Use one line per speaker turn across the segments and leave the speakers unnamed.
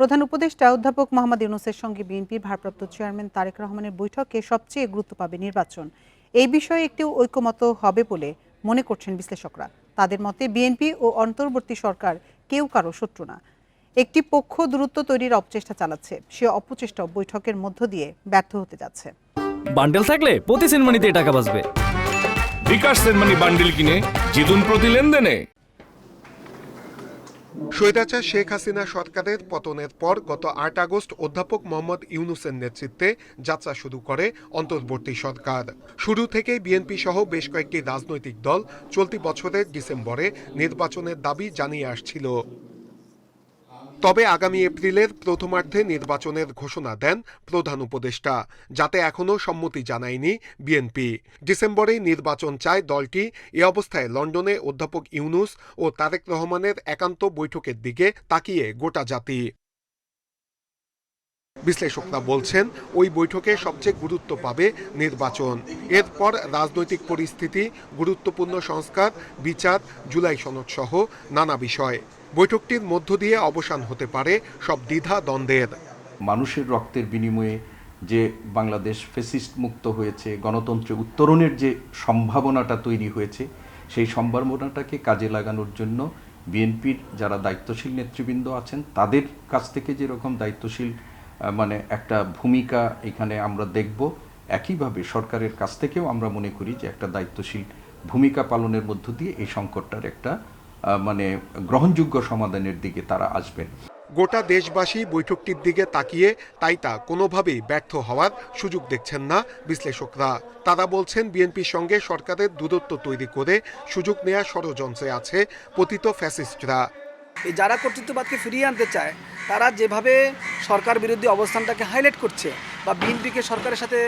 প্রধান উপদেষ্টা অধ্যাপক মোহাম্মদ ইউনুসের সঙ্গে বিএনপির ভারপ্রাপ্ত চেয়ারম্যান তারেক রহমানের বৈঠকে সবচেয়ে গুরুত্ব পাবে নির্বাচন। এই বিষয়ে একটি ঐকমত হবে বলে মনে করছেন বিশ্লেষকরা। তাদের মতে বিএনপি ও অন্তর্বর্তী সরকার কেউ কারও শত্রু না। একটি পক্ষ দূরত্ব তৈরির অপচেষ্টা চালাচ্ছে। সে অপচেষ্টা বৈঠকের মধ্য দিয়ে ব্যর্থ হতে যাচ্ছে।
বান্ডেল থাকলে প্রতি সেনমানিতে টাকা বাঁচবে।
বিকাশ সেনমানি বান্ডিল কিনে জিতুন প্রতি লেনদেনে।
স্বৈরাচার শেখ হাসিনা সরকারের পতনের পর গত আট আগস্ট অধ্যাপক মোহাম্মদ ইউনুসের নেতৃত্বে যাত্রা শুরু করে অন্তর্বর্তী সরকার। শুরু থেকে বিএনপি সহ বেশ কয়েকটি রাজনৈতিক দল চলতি বছরের ডিসেম্বরে নির্বাচনের দাবি জানিয়ে আসছিল। তবে আগামী এপ্রিলের প্রথমার্ধে নির্বাচনের ঘোষণা দেন প্রধান উপদেষ্টা, যাতে এখনও সম্মতি জানায়নি বিএনপি। ডিসেম্বরে নির্বাচন চায় দলটি। এ অবস্থায় লন্ডনে অধ্যাপক ইউনুস ও তারেক রহমানের একান্ত বৈঠকের দিকে তাকিয়ে গোটা জাতি। বিশ্লেষকরা বলছেন, ওই বৈঠকে সবচেয়ে গুরুত্ব পাবে নির্বাচন। এরপর রাজনৈতিক পরিস্থিতি, গুরুত্বপূর্ণ সংস্কার, বিচার, জুলাই সনদ সহ নানা বিষয়। বৈঠকটির মধ্য দিয়ে অবসান হতে পারে সব দ্বিধা দ্বন্দ্বের।
মানুষের রক্তের বিনিময়ে যে বাংলাদেশ ফেসিস্ট মুক্ত হয়েছে, গণতন্ত্রে উত্তরণের যে সম্ভাবনাটা তৈরি হয়েছে, সেই সম্ভাবনাটাকে কাজে লাগানোর জন্য বিএনপির যারা দায়িত্বশীল নেতৃবৃন্দ আছেন, তাদের কাছ থেকে যেরকম দায়িত্বশীল মানে একটা ভূমিকা এখানে আমরা দেখব। একইভাবে সরকারের কাছ থেকেও আমরা মনে করি যে একটা দায়িত্বশীল ভূমিকা পালনের মধ্য দিয়ে এই সংকটটার একটা মানে গ্রহণযোগ্য সমাধানের দিকে তারা আসবেন।
গোটা দেশবাসী বৈঠকটির দিকে তাকিয়ে তাই তা কোনোভাবেই ব্যর্থ হওয়ার সুযোগ দেখছেন না বিশ্লেষকরা। তারা বলছেন বিএনপির সঙ্গে সরকারের দূরত্ব তৈরি করে সুযোগ নেওয়ার ষড়যন্ত্রে আছে পতিত ফ্যাসিস্টরা।
যারা কর্তৃত্ববাদকে ফিরিয়ে আনতে চায় তারা যেভাবে সরকার বিরোধী অবস্থানটাকে হাইলাইট করছে বা বিএনপিকে সরকারের সাথে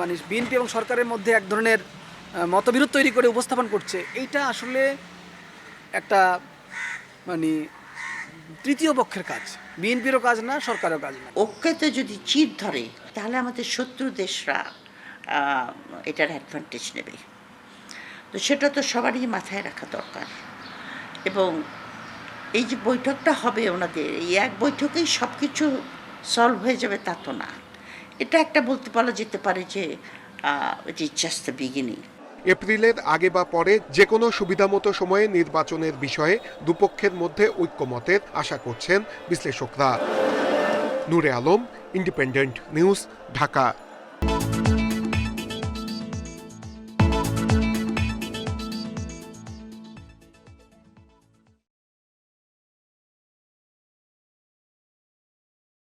মানে বিএনপি এবং সরকারের মধ্যে এক ধরনের মতবিরোধ তৈরি করে উপস্থাপন করছে। এইটা আসলে একটা মানে তৃতীয় পক্ষের কাজ। বিএনপিরও কাজ না, সরকারেরও কাজ না।
ঐক্যতে যদি চির ধরে, তাহলে আমাদের শত্রু দেশরা এটার অ্যাডভান্টেজ নেবে। তো সেটা তো সবারই মাথায় রাখা দরকার। এবং এই যে বৈঠকটা হবে ওনাদের, এই এক বৈঠকেই সব কিছু সলভ হয়ে যাবে তা তো না। এটা একটা বলতে বলা যেতে পারে যে জাস্ট দ্য বিগিনিং
এপ্রিলের আগে বা পরে যে কোনো সুবিধামতো সময়ে নির্বাচনের বিষয়ে দুপক্ষের মধ্যে ঐক্যমতের আশা করছেন বিশ্লেষকরা। Noore Alam independent news Dhaka.